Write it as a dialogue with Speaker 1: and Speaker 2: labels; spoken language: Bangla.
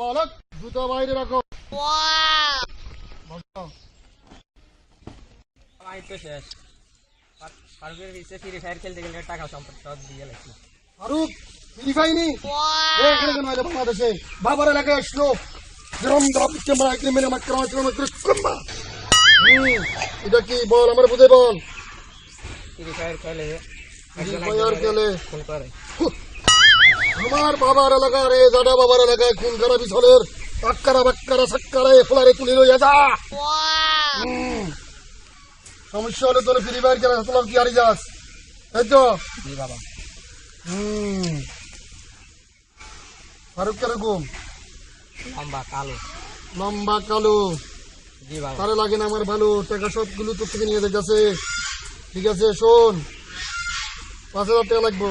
Speaker 1: নাবালক জুতো বাইরে রাখো।
Speaker 2: আমি তো শেষ। ফার- ফারুকের পিছিয়ে ফ্রি ফায়ার খেলতে গেলে টাকা সম্পদ সব দিয়ে লাগছে
Speaker 1: ফারুক ফ্রি কেন এলো বাংলাদেশে? বাবার এলাকায় আসলো। যেরম দাপ ক্যামেরা একদিন মেরে মাত্র মাত্র মাত্র কুম্বা এটা কি বল? আমার বুঝে বল।
Speaker 2: ফ্রি ফায়ার খেলে
Speaker 1: ফ্রি ফায়ার খেলে।
Speaker 2: ফোন করে।
Speaker 1: আমার বাবার এলাকা রে দাদা বাবার এলাকায় খুন খারাপ বিছলের আক্কারা বাক্কারা সাক্কারা এ ফোলারে তুলে লইয়া যা। সমস্যা হলে তোর ফ্রি ফায়ার খেলা কি হারিয়ে যাস? তাই তো?
Speaker 2: বাবা।
Speaker 1: হুম। ফারুক কীরকম?
Speaker 2: লম্বা কালো।
Speaker 1: লম্বা কালো।
Speaker 2: জি
Speaker 1: তারে লাগে না আমার ভালো টাকা সবগুলো তোর থেকে নিয়ে যাচ্ছে ঠিক আছে শোন। পাঁচ হাজার টাকা লাগবো।